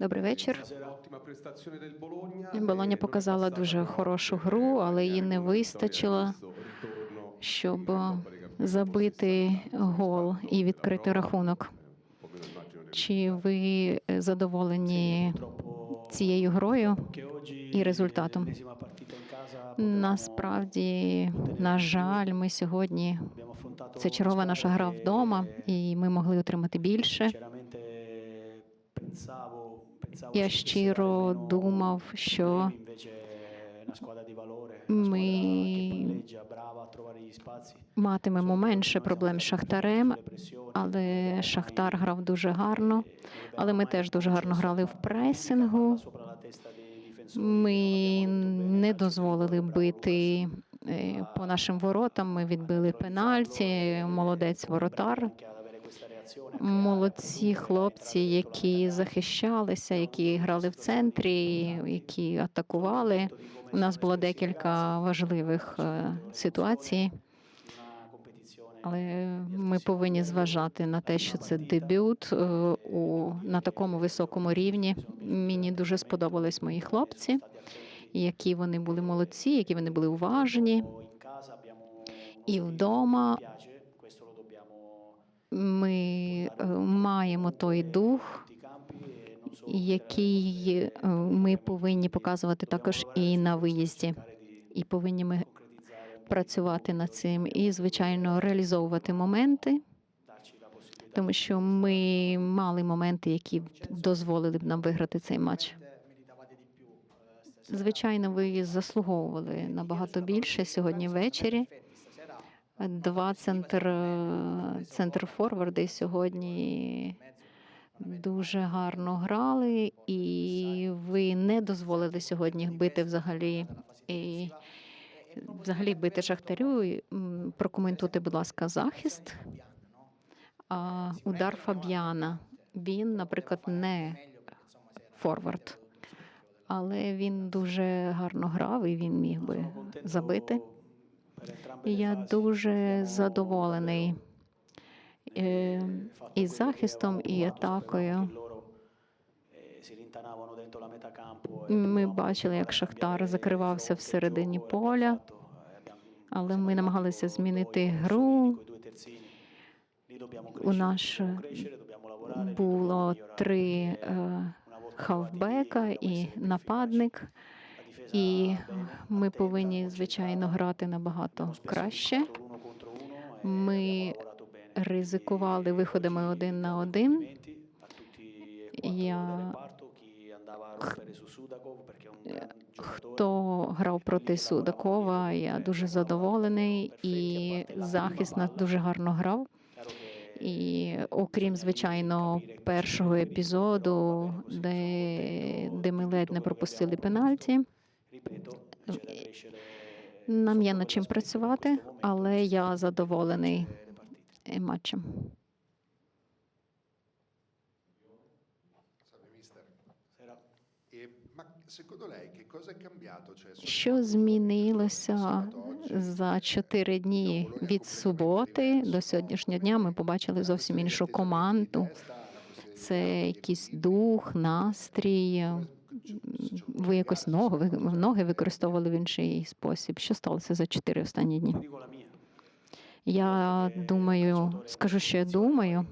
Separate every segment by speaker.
Speaker 1: Добрий вечір. Болоня
Speaker 2: e
Speaker 1: показала дуже хорошу гру, але їй не вистачило, щоб забити гол і відкрити рахунок.
Speaker 2: eh,
Speaker 1: Чи ви е, задоволені цією грою і результатом? Насправді, на жаль, ми сьогодні це чергова наша гра вдома, і ми могли отримати більше. Я щиро думав, що Ми- матимемо менше проблем з Шахтарем, але Шахтар грав дуже гарно.
Speaker 3: e
Speaker 1: Але ми теж дуже гарно грали в пресингу. Ми не дозволили бити е, по нашим воротам. Ми відбили пенальті. Молодець воротар. Молодці хлопці, які захищалися, які грали в центрі, які атакували. У нас було декілька важливих е, ситуацій, але ми повинні зважати на те, що це дебют е, у на такому високому рівні. Мені дуже сподобались мої хлопці, які вони були молодці, які вони були уважні. І вдома ми е, маємо той дух, який е, ми повинні показувати також і на виїзді. І повинні ми працювати над цим і, звичайно, реалізовувати моменти, тому що ми мали моменти, які дозволили б нам виграти цей матч. Звичайно, ви заслуговували набагато більше сьогодні ввечері. Два центр центр форварди сьогодні дуже гарно грали, і ви не дозволили сьогодні бити взагалі і взагалі бити шахтарю. Прокоментуйте, будь ласка, захист. А удар Фабіана. Він, наприклад, не форвард, але він дуже гарно грав і він міг би забити. І я дуже задоволений е, і захистом, і атакою.
Speaker 3: eh, e
Speaker 1: Ми бачили, як Шахтар закривався всередині
Speaker 3: e
Speaker 1: поля,
Speaker 3: eh,
Speaker 1: але ми намагалися змінити гру. У нас було три е, хавбека і нападник. І ми повинні, звичайно, грати набагато краще.
Speaker 3: e
Speaker 1: Ми ризикували виходами один на один.
Speaker 3: e
Speaker 1: Я-. Хто грав проти Судакова, я дуже задоволений, і захист нас дуже гарно грав. І окрім звичайно першого епізоду, де, де ми ледь не пропустили пенальті. Нам є над чим працювати, але я задоволений матчем. Що змінилося за чотири дні від суботи до сьогоднішнього дня? Ми побачили зовсім іншу команду. Це якийсь дух, настрій. Ви якось ноги, ноги використовували в інший спосіб. Що сталося за чотири останні дні?
Speaker 3: Mia.
Speaker 1: Я думаю, скажу, що я думаю.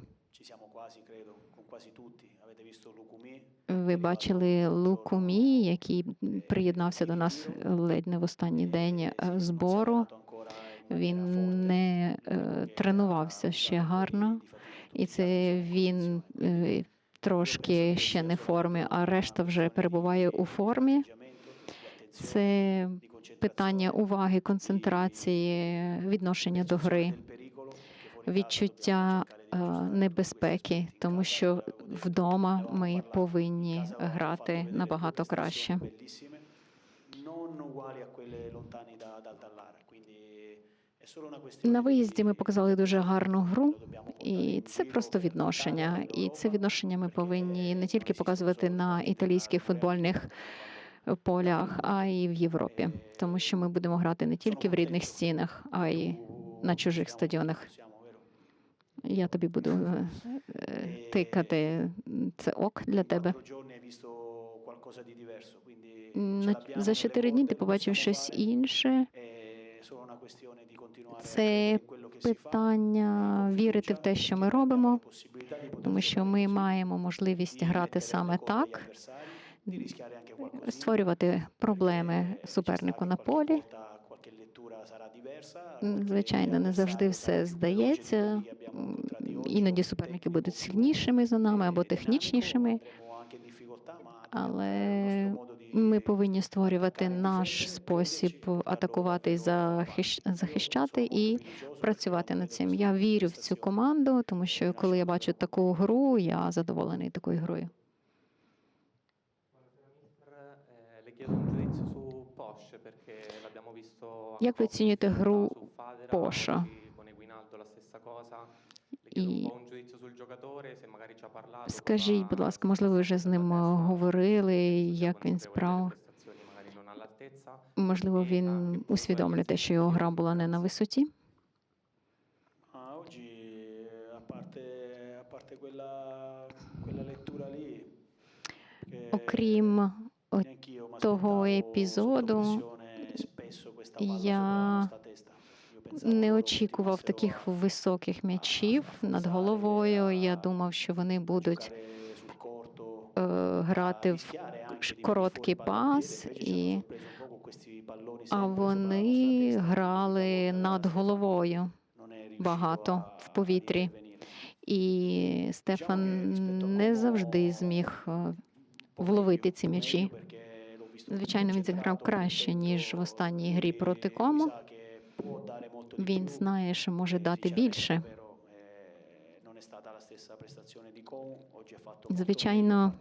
Speaker 1: Ви бачили Лукумі, який приєднався до нас ледь не в останній день е, збору. Він не е, тренувався ще гарно, і це він е, трошки ще не в формі, а решта вже перебуває у формі. Це питання уваги, концентрації, відношення до гри, відчуття е, небезпеки, тому що вдома ми повинні грати набагато краще.
Speaker 3: non uguali a quelle lontane da, dal Dallara. Quindi
Speaker 1: На виїзді ми показали дуже гарну гру, і це просто відношення. І це відношення ми повинні не тільки показувати на італійських футбольних полях, а й в Європі, тому що ми будемо грати не тільки в рідних стінах, а й на чужих стадіонах. Я тобі буду е, е, тикати. Це ок для тебе. За чотири дні ти побачив щось інше. Це питання вірити в те, що ми робимо, тому що ми маємо можливість грати саме так, створювати проблеми супернику на полі. Звичайно, не завжди все здається. Іноді суперники будуть сильнішими за нами або
Speaker 3: eh,
Speaker 1: технічнішими, але ми повинні створювати
Speaker 3: e
Speaker 1: наш спосіб атакувати і захищати і працювати над цим. Я вірю в цю команду, тому що коли я бачу таку гру, я задоволений такою грою.
Speaker 4: Eh,
Speaker 1: Як ви оцінюєте гру
Speaker 4: su
Speaker 1: І скажіть, будь ласка, можливо, ви вже з ним е, говорили, як він справ? Можливо, він усвідомлює те, що його гра була не на висоті.
Speaker 3: Ah,
Speaker 1: Окрім того епізоду, я не очікував таких високих м'ячів над головою. Я думав, що вони будуть е, грати в короткий пас, і а вони грали над головою багато в повітрі. І Стефан не завжди зміг е, вловити ці м'ячі. Звичайно, він зіграв краще, ніж в останній грі
Speaker 3: e
Speaker 1: проти Кому. Він знає, що може
Speaker 3: e
Speaker 1: дати більше.
Speaker 3: eh,
Speaker 1: Звичайно,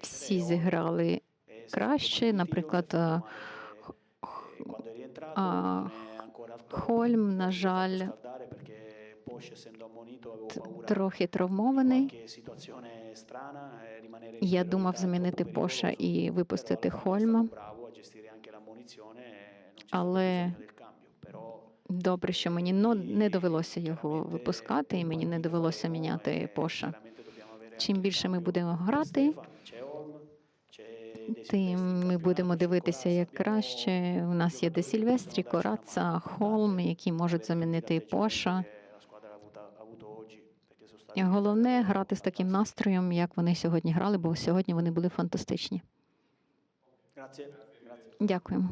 Speaker 1: Всі
Speaker 3: e
Speaker 1: зіграли
Speaker 3: eh,
Speaker 1: краще. Наприклад, е,
Speaker 3: eh,
Speaker 1: Хольм, на жаль, трохи травмований.
Speaker 3: eh,
Speaker 1: Я думав замінити Поша і випустити Хольма. Але Добре, що мені но не довелося його випускати, і мені не довелося міняти Поша. Чим більше ми будемо грати, тим ми будемо дивитися як краще. У нас є Де Сільвестрі, Кораца, Холм, які можуть замінити Поша. Головне грати з таким настроєм, як вони сьогодні грали, бо сьогодні вони були фантастичні. Дякуємо.